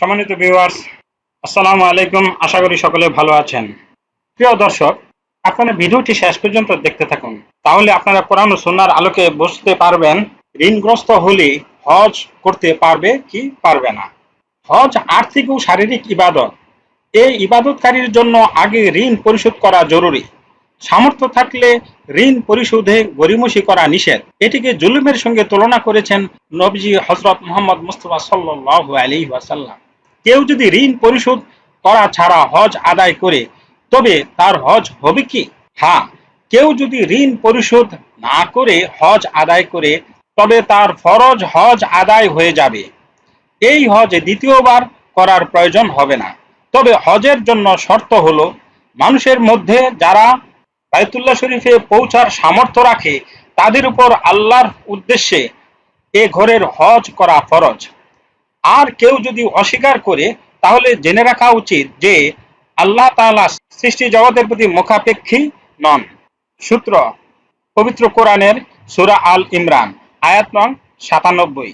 সম্মানিত ভিউয়ার্স আসসালামু আলাইকুম। আশা করি সকলে ভালো আছেন। প্রিয় দর্শক আপনারা ভিডিওটি শেষ পর্যন্ত দেখতে থাকুন। তাহলে আপনারা কোরআন ও আলোকে বুঝতে পারবেন, ঋণগ্রস্ত হলে হজ করতে পারবে কি পারবে না। হজ আর্থিক ও শারীরিক ইবাদত। এই ইবাদতকারীর জন্য আগে ঋণ পরিশোধ করা জরুরি। সামর্থ্য থাকলে ঋণ পরিশোধে গরিমসি করা নিষেধ। এটিকে জুলুমের সঙ্গে তুলনা করেছেন নবজি হজরত মোহাম্মদ মুস্তফা সাল্লাহ আলী ওয়াসাল্লাম। কেউ যদি ঋণ পরিশোধ করা ছাড়া হজ আদায় করে, তবে তার হজ হবে কি? হ্যাঁ কেউ যদি ঋণ পরিশোধ না করে হজ আদায় করে, তবে তার ফরজ হজ আদায় হয়ে যাবে। এই হজ দ্বিতীয়বার করার প্রয়োজন হবে না। তবে হজের জন্য শর্ত হলো, মানুষের মধ্যে যারা বায়তুল্লাহ শরীফে পৌঁছার সামর্থ্য রাখে, তাদের উপর আল্লাহর উদ্দেশ্যে এ ঘরের হজ করা ফরজ। আর কেউ যদি অস্বীকার করে, তাহলে জেনে রাখা উচিত যে আল্লাহ তাআলা সৃষ্টি জগতের প্রতি মুখাপেক্ষী নন। সূত্র, পবিত্র কোরআনের সূরা আল ইমরান, আয়াত নং সাতানব্বই।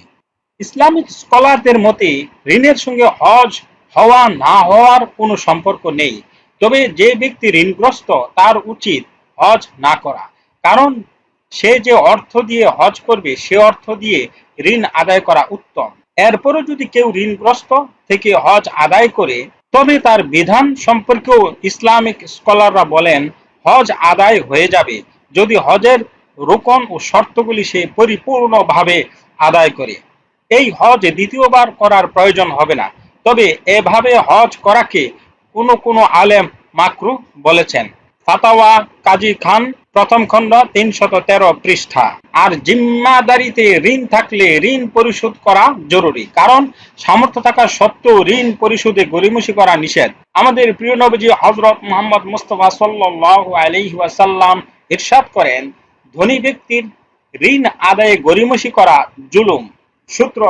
ইসলামিক স্কলারদের মতে, ঋণের সঙ্গে হজ হওয়া না হওয়ার কোনো সম্পর্ক নেই। তবে যে ব্যক্তি ঋণগ্রস্ত, তার উচিত হজ না করা। কারণ সে যে অর্থ দিয়ে হজ করবে, সে অর্থ দিয়ে ঋণ আদায় করা উত্তম। এরপরও যদি কেউ ঋণগ্রস্ত থেকে হজ আদায় করে, তবে তার বিধান সম্পর্কেও ইসলামিক স্কলাররা বলেন, হজ আদায় হয়ে যাবে যদি হজের রোকন ও শর্তগুলি সে পরিপূর্ণভাবে আদায় করে। এই হজ দ্বিতীয়বার করার প্রয়োজন হবে না, তবে এভাবে হজ করাকে কোনো কোনো আলেম মাকরু বলেছেন। ফাতাওয়া কাজী খান প্রথম খণ্ড তিনশত তেরো পৃষ্ঠা। আর জিম্মাদারিতে ঋণ থাকলে ঋণ পরিশোধ করা জরুরি, কারণ সামর্থ্য থাকা সত্ত্বেও ঋণ পরিশোধে গরিমসি করা নিষেধ। আমাদের প্রিয় নবীজি হজরত মোহাম্মদ মুস্তফা সাল্লাহ আলহি ওয়াসাল্লাম ইরশাদ করেন, ধনী ব্যক্তির ঋণ আদায়ে গরিমসি করা জুলুম। সূত্র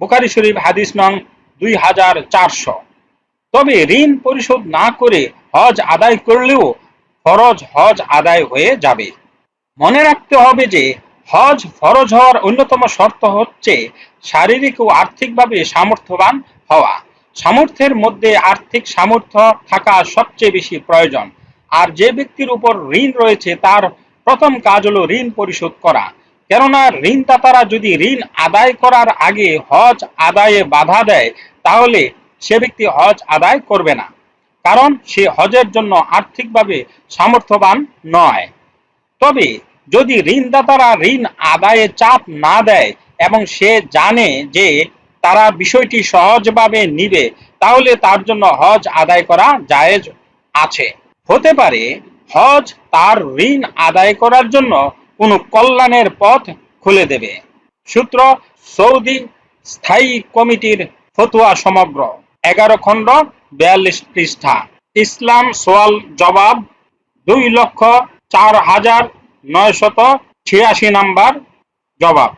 বুখারি শরীফ হাদিস নং দুই হাজার চারশো। তবে ঋণ পরিশোধ না করে হজ আদায় করলেও ফরজ হজ আদায় হয়ে যাবে। মনে রাখতে হবে যে, হজ ফরজ হওয়ার অন্যতম শর্ত হচ্ছে শারীরিক ও আর্থিকভাবে সামর্থ্যবান হওয়া। সামর্থ্যের মধ্যে আর্থিক সামর্থ্য থাকা সবচেয়ে বেশি প্রয়োজন। আর যে ব্যক্তির উপর ঋণ রয়েছে, তার প্রথম কাজ হলো ঋণ পরিশোধ করা। কেননা, ঋণদাতারা যদি ঋণ আদায় করার আগে হজ আদায়ে বাধা দেয়, তাহলে সে ব্যক্তি হজ আদায় করবে না। কারণ সে হজের জন্য আর্থিকভাবে সামর্থ্যবান নয়। তবে যদি ঋণদাতারা ঋণ আদায়ে চাপ না দেয় এবং সে জানে যে তারা বিষয়টি সহজভাবে নিবে, তাহলে তার জন্য হজ আদায় করা জায়েজ আছে। হতে পারে হজ তার ঋণ আদায় করার জন্য কোনো কল্যাণের পথ খুলে দেবে। সূত্র, সৌদি স্থায়ী কমিটির ফতুয়া সমগ্র। এগারো খণ্ড বিয়াল্লিশ পৃষ্ঠা। ইসলাম সোয়াল জবাব দুই লক্ষ চার হাজার নয়শত ছিয়াশি নাম্বার জবাব।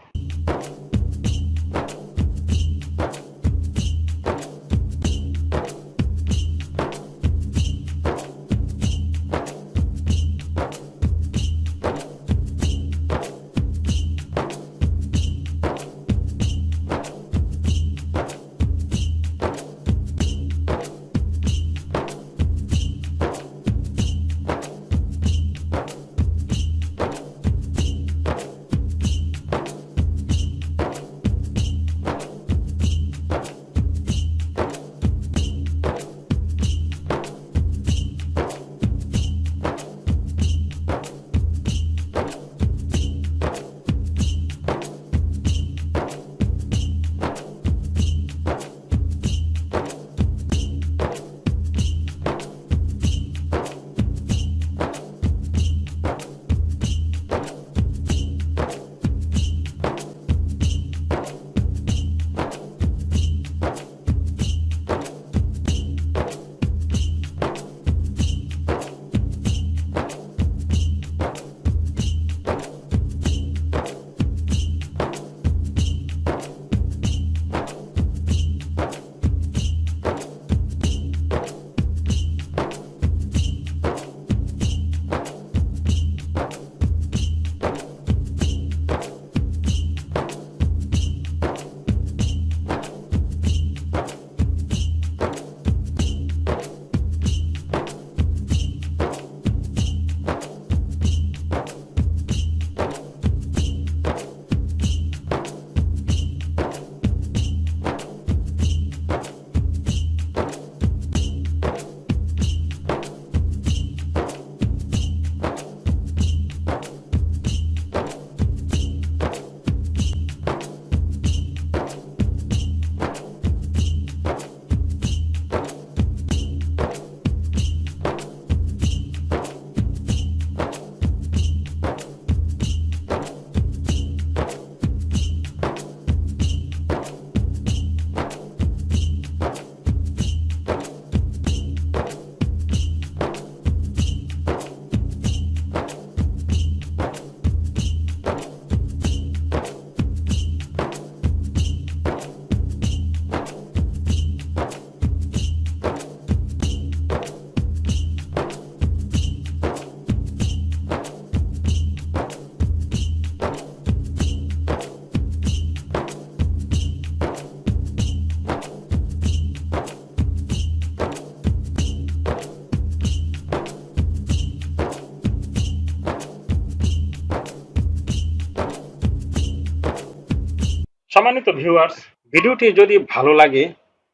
সম্মানিত ভিউয়ার্স ভিডিওটি যদি ভালো লাগে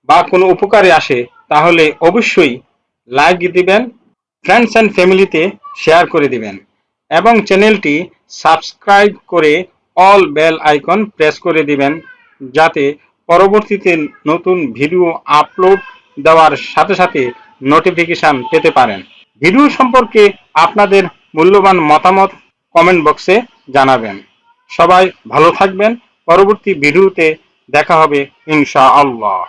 বা কোনো উপকারে আসে, তাহলে অবশ্যই লাইক দিবেন ফ্রেন্ডস অ্যান্ড ফ্যামিলিতে শেয়ার করে দিবেন এবং চ্যানেলটি সাবস্ক্রাইব করে অল বেল আইকন প্রেস করে দিবেন যাতে পরবর্তীতে নতুন ভিডিও আপলোড দেওয়ার সাথে সাথে নোটিফিকেশন পেতে পারেন। ভিডিও সম্পর্কে আপনাদের মূল্যবান মতামত কমেন্ট বক্সে জানাবেন। সবাই ভালো থাকবেন পরবর্তী ভিডিওতে দেখা হবে ইনশাআল্লাহ।